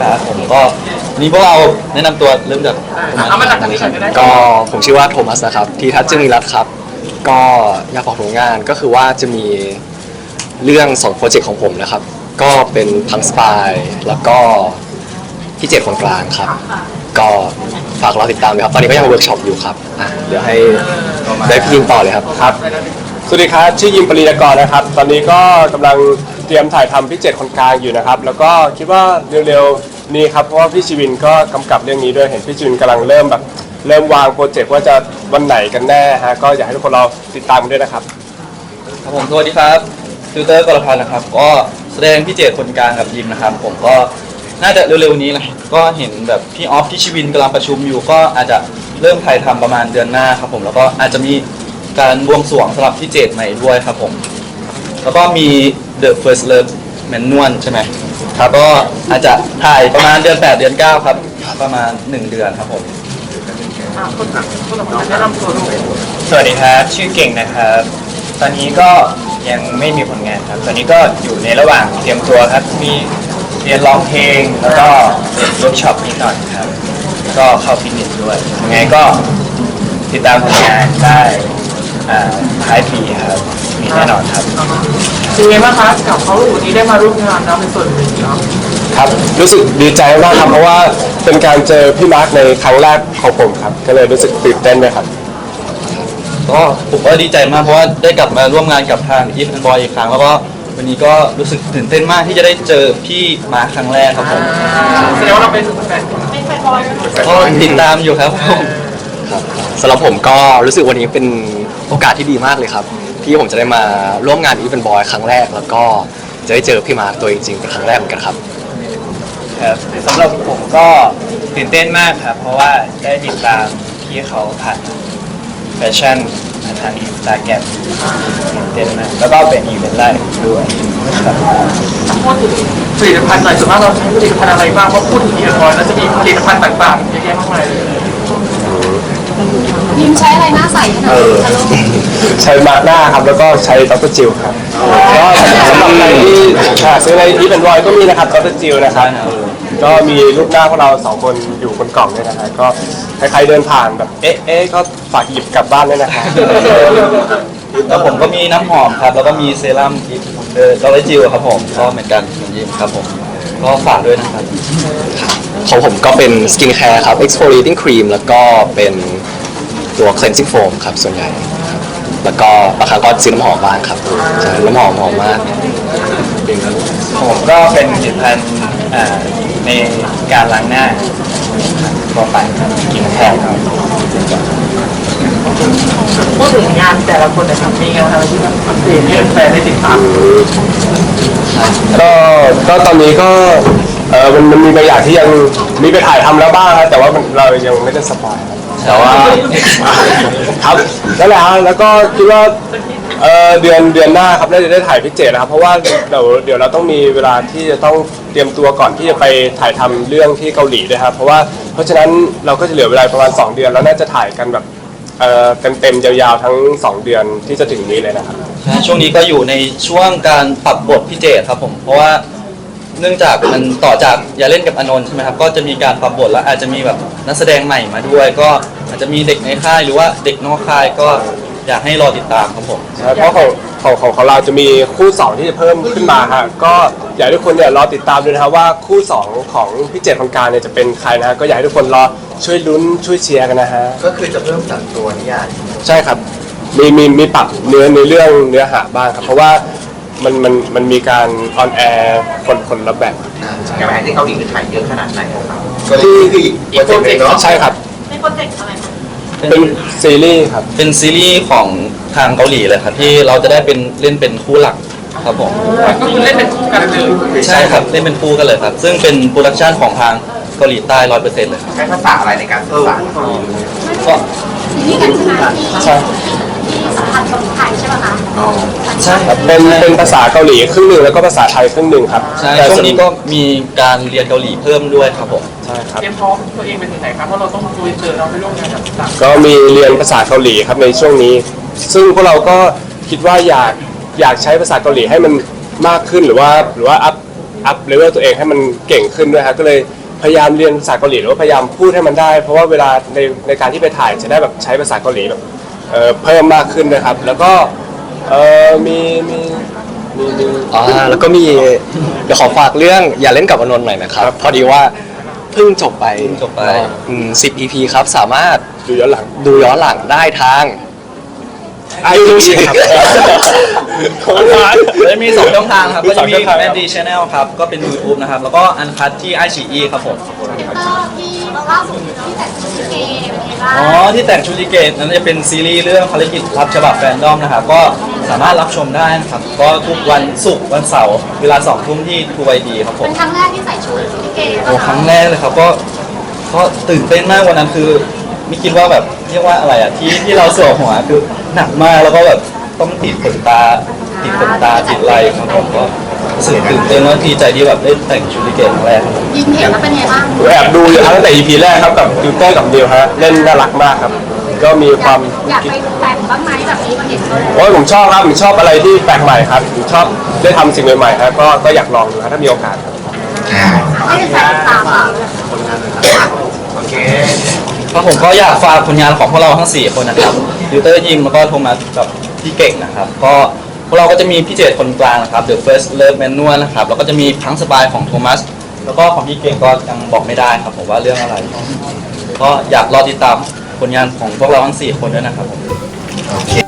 ครับผมก็นี่พวกเราแนะนำตัวเริ่มจากเอามาจากทางนี้ก่อนก็ได้ ก็ผมชื่อว่าโทมัสนะครับ ทีทัศน์จึงมีรัตน์ครับ ก็อยากบอกผลงานก็คือว่าจะมีเรื่อง2โปรเจกต์ของผมนะครับ ก็เป็นพังสปายแล้วก็พี่เจ็ดคนกลางครับ ก็ฝากรอติดตามด้วยครับ ตอนนี้ก็ยังเวิร์กช็อปอยู่ครับอะเดี๋ยวให้ได้พี่ยินต่อเลยครับ ครับ สวัสดีครับ ชื่อยิมปรีนากรนะครับ ตอนนี้ก็กำลังเต รียมถ่ายทำพี่เจ็ดคนกลางอยู่นะครับ แล้วก็คิดว่าเร็วๆนี้ครับเพราะว่าพี่ชีวินก็กำกับเรื่องนี้ด้วยเห็นพี่ชีวินกำลังเริ่มแบบเริ่มวางโปรเจกต์ว่าจะวันไหนกันแน่ฮะก็อยากให้ทุกคนเราติดตามกันด้วยนะครับครับผมสวัสดีครับติวเตอร์กรพันธ์นะครับ ก็แสดงพี่เจตคนกลางกับยิมนะครับ ผมก็น่าจะเร็วๆนี้แหละก็เห็นแบบพี่ออฟพี่ชีวินกำลังประชุมอยู่ ก็อาจจะเริ่มถ่ายทำประมาณเดือนหน้าครับผมแล้วก็อาจจะมีการบวงสรวงสำหรับพี่เจตใหม่ด้วยครับผม แล้วก็มี The First Love แมนนวลใช่ไหมครับก็อาจจะถ่ายประมาณเดือน 8 เดือน 9 ครับ ประมาณ 1 เดือนครับผม อะคนต่างคนต่างแนะนำตัวด้วยสวัสดีครับ ชื่อเก่งนะครับ ตอนนี้ก็ยังไม่มีผลงานครับ ตอนนี้ก็อยู่ในระหว่างเตรียมตัวครับ มีเรียนร้องเพลง แล้วก็เรียนเวิร์กช็อปนิดหน่อยครับ ก็เข้าฟิตเนสด้วย ยังไงก็ติดตามผลงานได้อ่าท้ายปีครับ มีแน่นอนครับ เป็นไงบ้างคะกับเขาวันนี้ได้มาร่วมงานนะเป็นส่วนหนึ่งเนาะครับรู้สึกดีใจมากครับเพราะว่าเป็นการเจอพี่มาร์คในครั้งแรกของผมครับ ก็เลยรู้สึกตื่นเต้นด้วยครับ ก็ผมก็ดีใจมากเพราะว่าได้กลับมาร่วมงานกับทางอีฟแอนบอยอีกครั้ง แล้วก็วันนี้ก็รู้สึกตื่นเต้นมากที่จะได้เจอพี่มาครั้งแรกครับผมแสดงว่าเราเป็นแฟนก็ติดตามอยู่ครับผมครับสำหรับผมก็รู้สึกวันนี้เป็นโอกาสที่ดีมากเลยครับ ที่ผมจะได้มาร่วมงานอีเวนบอยครั้งแรก แล้วก็จะได้เจอพี่มาร์คตัวจริงๆเป็นครั้งแรกเหมือนกันครับ ครับสำหรับผมก็ตื่นเต้นมากครับ เพราะว่าได้ติดตามพี่เขาผ่านแฟชั่นทางอินสตาแกรมตื่นเต้นมากแล้วก็เป็นอีเวนต์ไลฟ์ด้วยครับพูดถึงผลิตภัณฑ์หน่อยส่วนมากเราใช้ผลิตภัณฑ์อะไรบ้างเพราะพูดถึงอีกบอยแล้วจะมีผลิตภัณฑ์ต่างๆเยอะแยะมากมายเลย ยิมใช้อะไรหน้าใสขนาดนี้คะลูก ใช้มาร์คหน้าครับ แล้วก็ใช้ดรจิลครับก็สำหรับใครที่อ่าซื้อในอีเวนต์บอยก็มีนะครับดรจิลนะครับก็มีรูปหน้าพวกเราสองคนอยู่บนกล่องด้วยนะครับก็ใครๆเดินผ่านแบบเอ๊ะเอ๊ะก็ฝากหยิบกลับบ้านด้วยนะครับแล้วผมก็มีน้ำหอมครับ แล้วก็มีเซรั่มอีฟเดอร์เราไว้จิวครับผมก็เหมือนกันเหมือนยิมครับผมก็ฝากด้วยนะครับของผมก็เป็นสกินแคร์ครับ exfoliating cream แล้วก็เป็นตัว cleansing foam ครับ ส่วนใหญ่ครับ แล้วก็บางครั้งก็ซื้อน้ำหอมบ้างครับใช่น้ำหอมหอมมาก ผมก็เป็นผลิตภัณฑ์อ่าในการล้างหน้าตัวไปครับกินแทนครับพูดถึงงานแต่ละคนนะครับมีงานอะไรที่แบบอัปเดตให้แฟนได้ติดตามก็ก็ตอนนี้ก็ เออมันมันมีบางอย่างที่ยังมีไปถ่ายทำแล้วบ้างครับแต่ว่ามันเรายังไม่ได้สปอยครับแต่ว่า ครับนั่นแหละฮะแล้วก็คิดว่าเออเดือนเดือนหน้าครับน่าจะได้ถ่ายพิเจนะครับ เพราะว่าเดี๋ยวเดี๋ยวเราต้องมีเวลาที่จะต้องเตรียมตัวก่อนที่จะไปถ่ายทำเรื่องที่เกาหลีด้วยครับเพราะว่าเพราะฉะนั้นเราก็จะเหลือเวลาประมาณ 2 เดือนแล้วน่าจะถ่ายกันแบบเออเต็มๆยาวๆทั้ง 2 เดือนที่จะถึงนี้เลยนะครับใช่ช่วงนี้ก็อยู่ในช่วงการปรับบทพิเจตครับผม เพราะว่า เนื่องจากมันต่อจากอย่าเล่นกับอนนท์ใช่ไหมครับก็จะมีการปรับบทแล้วอาจจะมีแบบนักแสดงใหม่มาด้วย ก็อาจจะมีเด็กในค่ายหรือว่าเด็กนอกค่ายก็อยากให้รอติดตามครับผม เพราะของของของของเราจะมีคู่2ที่จะเพิ่มขึ้นมาฮะก็อยากให้ทุกคนเนี่ยรอติดตามด้วยนะครับว่าคู่2ของพี่เจตคนกลางเนี่ยจะเป็นใครนะฮะก็อยากให้ทุกคนรอช่วยลุ้นช่วยเชียร์กันนะฮะก็คือจะเพิ่มจากตัวนิยายใช่ครับมีมีมีปรับเนื้อในเรื่องเนื้อหาบ้างครับเพราะว่า มันมันมันมีการออนแอร์คนคนละแบบอย่างไรที่เกาหลีคือถ่ายเยอะขนาดไหนครับที่คืออีกโปรเจกต์เนาะใช่ครับเป็นโปรเจกต์อะไรคะเป็นซีรีส์ครับเป็นซีรีส์ของทางเกาหลีเลยครับที่เราจะได้เป็นเล่นเป็นคู่หลักครับผมก็คือเล่นเป็นคู่กันเลยใช่ครับเล่นเป็นคู่กันเลยครับ ซึ่งเป็นโปรดักชันของทางเกาหลีใต้ร้อยเปอร์เซ็นต์เลยครับใช้ภาษาอะไรในการสื่อสารก็นี่กันใช่ไหมที่ใช่ที่ สัมพันธ์กับไทยใช่ไหมคะใช่ครับเป็นเป็นภาษาเกาหลีครึ่งหนึ่งแล้วก็ภาษาไทยครึ่งหนึ่งครับใช่แต่ช่วส่งนี้ก็มีการเรียนเกาหลีเพิ่มด้วยครับผมใช่ครับเตรียมพร้อมตัวเองไปถึงไหนครับเพราะเราต้องดูเจอเราไปร่วมงานกับต่างก็มีเรียนภาษาเกาหลีครับในช่วงนี้ ซึ่งพวกเราก็คิดว่าอยากอยากใช้ภาษาเกาหลีให้มันมากขึ้นหรือว่าหรือว่าอัพอัพเลเวลตัวเองให้มันเก่งขึ้นด้วยครับก็เลยพยายามเรียนภาษาเกาหลีหรือว่าพยายามพูดให้มันได้ เพราะว่าเวลาในในการที่ไปถ่ายจะได้แบบใช้ภาษาเกาหลีแบบ เอ่อเพิ่มมากขึ้นนะครับ แล้วก็เออมีมีมีมี อ่าแล้วก็มีเดี๋ยวขอฝากเรื่องอย่าเล่นกับอนนท์หน่อยนะครับพอดีว่าเพิ่งจบไปเพิ่งจบไป อืม10 EP ครับสามารถดูย้อนหลังดูย้อนหลังได้ทาง ไอยูทีครับจะมีสองช่องทางครับมีก็สจะองมีช่องทางแมนดีชแนลครับ ก็เป็น YouTube นะครับ แล้วก็อันคัทที่ไอชีครับผมเออที่ ล่าสุดที่แต่งชุดลิเกเป็นไงบ้างอ๋อที่แต่งชุดลิเกนั้นจะเป็นซีรีส์เรื่องภารกิจรับฉบับแฟนดอมนะครับก็สามารถรับชมได้นะครับ ก็ทุกวันศุกร์วันเสาร์เวลาสองทุ่มที่ทูไอดีครับผมเป็นครั้งแรกที่ใส่ชุดลิเกโอ้ป่ะครั้คะงแรกเลยครับก็ก็ตื่นเต้นมากวันนั้นคือไม่คิดว่าแบบเรียกว่าอะไรอะที่ที่เราสวมหัวคือหนักมากแล้วก็แบบต้องติดขนตาติดขนตาติดอะไรครับผมก็ รู้สึกตื่นเต้นแล้วดีใจที่แบบได้แต่งชุดลิเกครั้งแรกครับผมยิงเห็นแล้วเป็นไงบ้างผมแอบดูอยู่ตั้งแต่ EP แรกครับกับดิวเตอร์กับนิวฮะเล่นน่ารักมากครับ ก็มีคามอยากไปแต่งบ้างไหมแบบนี้มันเห็นเขาแล้วโอ้ยผมชอบครับผมชอบอะไรที่แปลกใหม่ครับผมชอบได้ทำสิ่งใหม่ๆครับก็ก็อยากลองดูครับถ้ามีโอกาสครับไม่ได้ใส่ตามอะโอเคครับผมก็อยากฝากผลงานของพวกเราทั้ง 4 คนนะครับดิวเตอร์ยิมแล้วก็โทมัสกับพี่เก่งนะครับ ก็พ วกเราก็จะมีพี่เจตคนกลางนะครับ The First Love Manual นะครับ แล้วก็จะมีพังสปายของโทมัส แล้วก็ของพี่เก่งก็ยังบอกไม่ได้ครับผมว่าเรื่องอะไร ก็อยากรอติดตามผลงานของพวกเราทั้ง4คนด้วยนะครับผม โอเค